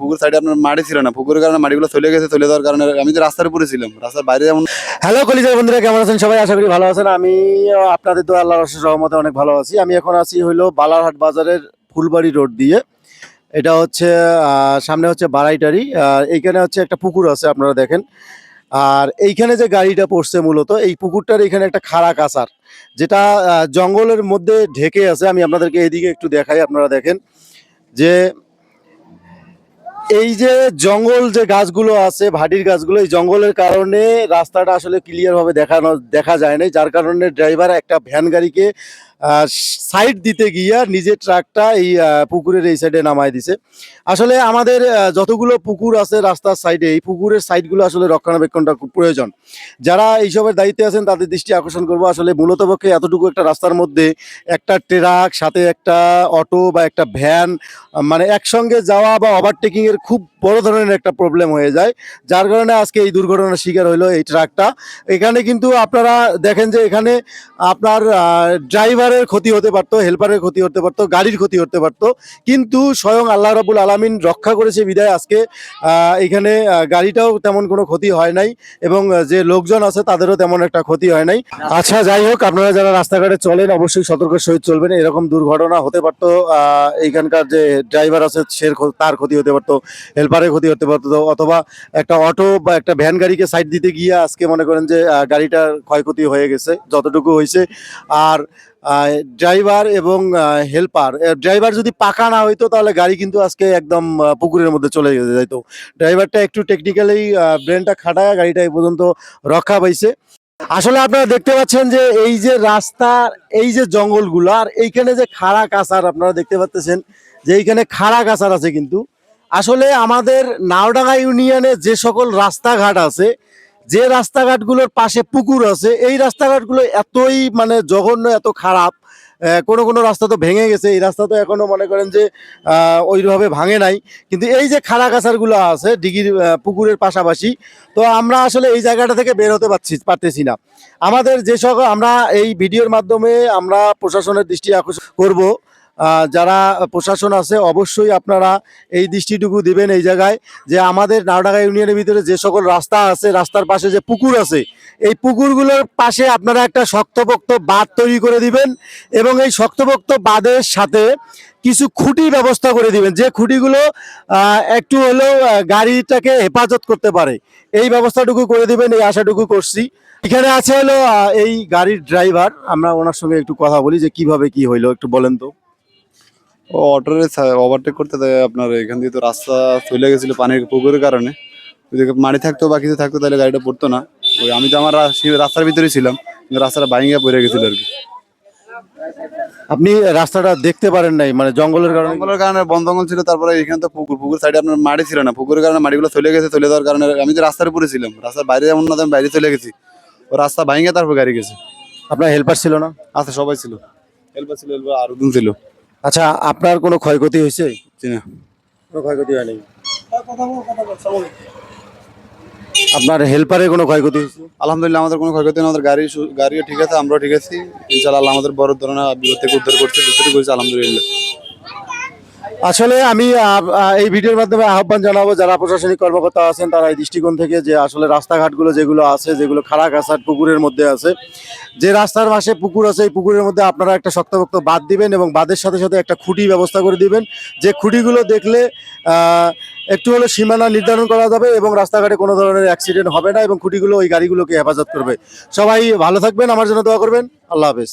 পুকুর সাইডে আপনার মাটি ছিল না। পুকুরের কারণে মাটিগুলো চলে গেছে, চলে যাওয়ার কারণে আমি তো রাস্তার উপরে ছিলাম। রাস্তার বাইরে যেমন হ্যালো কলিজার বন্ধুরা, কেমন আছেন সবাই? আশা করি ভালো আছেন। আমি আপনাদের তো আল্লাহর অশেষ রহমতে অনেক ভালো আছি। আমি এখন আছি হইল বালারহাট বাজারের ফুলবাড়ি রোড দিয়ে। এটা হচ্ছে সামনে হচ্ছে বারাইটারি আর এইখানে হচ্ছে একটা পুকুর আছে, আপনারা দেখেন। আর এইখানে যে গাড়িটা পড়ছে মূলত, এই পুকুরটার এখানে একটা খাড়া কাঁচার যেটা জঙ্গলের মধ্যে ঢেকে আছে। আমি আপনাদেরকে এদিকে একটু দেখাই, আপনারা দেখেন। যে এই যে জঙ্গল যে গাছগুলো আছে, ভাটির গাছগুলো, এই জঙ্গলের কারণে রাস্তাটা আসলে ক্লিয়ারভাবে দেখানো, দেখা যায় নাই। যার কারণে ড্রাইভার একটা ভ্যান গাড়িকে সাইড দিতে গিয়া নিজের ট্রাকটা এই পুকুরের এই সাইডে নামায় দিছে। আসলে আমাদের যতগুলো পুকুর আছে রাস্তার সাইডে, এই পুকুরের সাইডগুলো আসলে রক্ষণাবেক্ষণটা খুব প্রয়োজন। যারা এইসবের দায়িত্বে আছেন, তাদের দৃষ্টি আকর্ষণ করব। আসলে মূলত পক্ষে এতটুকু একটা রাস্তার মধ্যে একটা ট্রাক, সাথে একটা অটো বা একটা ভ্যান মানে একসঙ্গে যাওয়া বা ওভারটেকিং এর খুব বড় ধরনের একটা প্রবলেম হয়ে যায়। যার কারণে আজকে এই দুর্ঘটনার শিকার হলো এই ট্রাকটা। এখানে কিন্তু আপনারা দেখেন যে এখানে আপনার ড্রাইভারের ক্ষতি হতে পারতো হেল্পারের ক্ষতি হতে পারতো, গাড়ির ক্ষতি হতে পারতো। কিন্তু স্বয়ং আল্লাহ রাবুল আলামিন রক্ষা করেছে বিদায়। আজকে এখানে গাড়িটাও তেমন কোনো ক্ষতি হয় নাই এবং যে লোকজন আছে তাদেরও তেমন একটা ক্ষতি হয় নাই। আচ্ছা যাই হোক, আপনারা যারা রাস্তাঘাটে চলেন অবশ্যই সতর্কের সহিত চলবেন। এরকম দুর্ঘটনা হতে পারতো এইখানকার যে ড্রাইভার আছে সে তার ক্ষতি হতে পারতো, হেল্পারের ক্ষতি হতে পারতো, অথবা একটা অটো বা একটা ভ্যান গাড়িকে সাইড দিতে গিয়ে আজকে মনে করেন যে গাড়িটার ক্ষয়ক্ষতি হয়ে গেছে, যতটুকু হয়েছে। আর ড্রাইভার এবং হেল্পার ড্রাইভার যদি পাকা না হইতো, তাহলে গাড়ি কিন্তু আজকে একদম পুকুরের মধ্যে চলে যেত ড্রাইভারটা একটু টেকনিক্যালি ব্রেনটা খাটায় গাড়িটা এই পর্যন্ত রক্ষা পাইছে। আসলে আপনারা দেখতে পাচ্ছেন যে, এই যে রাস্তা, এই যে জঙ্গলগুলো, আর এইখানে যে খাড়া কাঁচার আপনারা দেখতে পাচ্ছেন যে এইখানে খাড়া কাঁচার আছে কিন্তু। আসলে আমাদের নাওডাঙ্গা ইউনিয়নে যে সকল রাস্তাঘাট আছে যে রাস্তাঘাটগুলোর পাশে পুকুর আছে, এই রাস্তাঘাটগুলো এতই মানে জঘন্য, এত খারাপ কোনো কোনো রাস্তা তো ভেঙে গেছে, এই রাস্তা তো এখনও মনে করেন যে ওইভাবে ভাঙে নাই। কিন্তু এই যে খাড়া কাছারগুলো আছে ডিগির পুকুরের পাশাপাশি, তো আমরা আসলে এই জায়গাটা থেকে বের হতে পারছি, পারতেছি না। আমাদের যে সকল, আমরা এই ভিডিওর মাধ্যমে আমরা প্রশাসনের দৃষ্টি আকর্ষণ করব। যারা প্রশাসন আছে, অবশ্যই আপনারা এই দৃষ্টিটুকু দিবেন এই জায়গায় যে আমাদের নাওডাঙ্গা ইউনিয়নের ভিতরে যে সকল রাস্তা আছে, রাস্তার পাশে যে পুকুর আছে, এই পুকুরগুলোর পাশে আপনারা একটা শক্তপোক্ত বাঁধ তৈরি করে দিবেন এবং এই শক্তপোক্ত বাঁধের সাথে কিছু খুঁটি ব্যবস্থা করে দিবেন। যে খুঁটিগুলো একটু হলেও গাড়িটাকে হেফাজত করতে পারে, এই ব্যবস্থাটুকু করে দিবেন, এই আশাটুকু করছি। এখানে আছে হলো এই গাড়ির ড্রাইভার, আমরা ওনার সঙ্গে একটু কথা বলি যে কীভাবে কি হইল, একটু বলেন তো। ও অটোরে ওভারটেক করতে দেয় আপনার এখান দিয়ে তো রাস্তা চলে গেছিল পানির পুকুরের কারণে। মাটি থাকতো বা কিছু থাকতো তাহলে গাড়িটা পড়তো না। ওই আমি তো আমার রাস্তার ভিতরেই ছিলাম রাস্তাটা বাইঙ্গা পড়ে গেছিল আর কি। আপনি রাস্তাটা দেখতে পারেন নাই মানে জঙ্গলের কারণে? জঙ্গলের কারণে বন জঙ্গল ছিল তারপরে এখানে তো পুকুর পুকুর সাইডে আপনার মাটি ছিল না। পুকুরের কারণে মাটিগুলো চলে গেছে চলে যাওয়ার কারণে আমি তো রাস্তার উপরে ছিলাম। রাস্তার বাইরে যেমন না আমি বাইরে চলে গেছি। ও রাস্তা ভাঙে তারপর গাড়ি গেছে। আপনার হেল্পার ছিল না? আচ্ছা সবাই ছিল। হেল্পার ছিল হেল্পার আরও ছিল। আচ্ছা আপনার কোনো ক্ষয়ক্ষতি হয়েছে? না। কোনো ক্ষয়ক্ষতি হয়নি। আপনার হেল্পারের কোনো ক্ষয়ক্ষতি হয়েছে? আলহামদুলিল্লাহ আমাদের কোনো ক্ষয়ক্ষতি আমাদের গাড়ি সু- গাড়িও ঠিক আছে আমরাও ঠিক আছি। ইনশাআল্লাহ আল্লাহ আমাদের বড় ধরনের বিপদ থেকে উদ্ধার করছে যেটুকু করেছে আলহামদুলিল্লাহ। আসলে আমি এই ভিডিওর মাধ্যমে আহ্বান জানাব যারা প্রশাসনিক কর্মকর্তা আছেন, তারা এই দৃষ্টিকোণ থেকে যে আসলে রাস্তাঘাটগুলো যেগুলো আছে, যেগুলো খাড়া কাছার পুকুরের মধ্যে আছে, যে রাস্তার পাশে পুকুর আছে, এই পুকুরের মধ্যে আপনারা একটা শক্তপোক্ত বাঁধ দিবেন এবং বাঁধের সাথে সাথে একটা খুঁটি ব্যবস্থা করে দিবেন। যে খুঁটিগুলো দেখলে একটু হলো সীমানা নির্ধারণ করা যাবে এবং রাস্তাঘাটে কোনো ধরনের অ্যাক্সিডেন্ট হবে না এবং খুঁটিগুলো ওই গাড়িগুলোকে হেফাজত করবে। সবাই ভালো থাকবেন, আমার জন্য দোয়া করবেন। আল্লাহ হাফেজ।